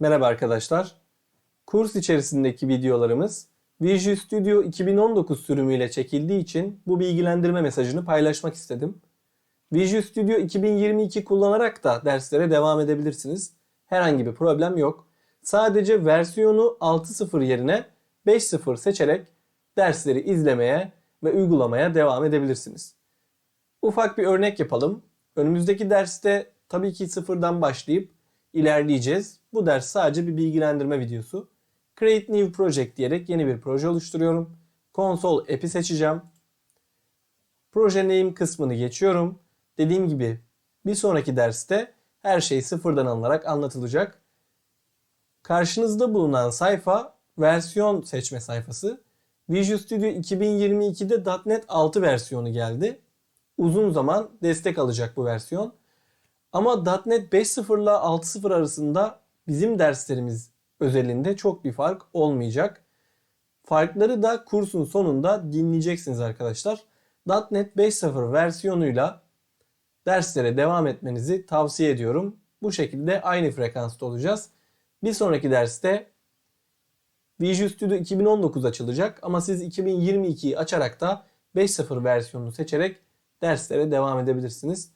Merhaba arkadaşlar. Kurs içerisindeki videolarımız Visual Studio 2019 sürümüyle çekildiği için bu bilgilendirme mesajını paylaşmak istedim. Visual Studio 2022 kullanarak da derslere devam edebilirsiniz. Herhangi bir problem yok. Sadece versiyonu 6.0 yerine 5.0 seçerek dersleri izlemeye ve uygulamaya devam edebilirsiniz. Ufak bir örnek yapalım. Önümüzdeki derste tabii ki sıfırdan başlayıp ilerleyeceğiz. Bu ders sadece bir bilgilendirme videosu. Create New Project diyerek yeni bir proje oluşturuyorum. Console app'i seçeceğim. Proje name kısmını geçiyorum. Dediğim gibi bir sonraki derste her şey sıfırdan alınarak anlatılacak. Karşınızda bulunan sayfa versiyon seçme sayfası. Visual Studio 2022'de .NET 6 versiyonu geldi. Uzun zaman destek alacak bu versiyon. Ama .NET 5.0 ile 6.0 arasında bizim derslerimiz özelinde çok bir fark olmayacak. Farkları da kursun sonunda dinleyeceksiniz arkadaşlar. .NET 5.0 versiyonuyla derslere devam etmenizi tavsiye ediyorum. Bu şekilde aynı frekansta olacağız. Bir sonraki derste Visual Studio 2019 açılacak ama siz 2022'yi açarak da 5.0 versiyonunu seçerek derslere devam edebilirsiniz.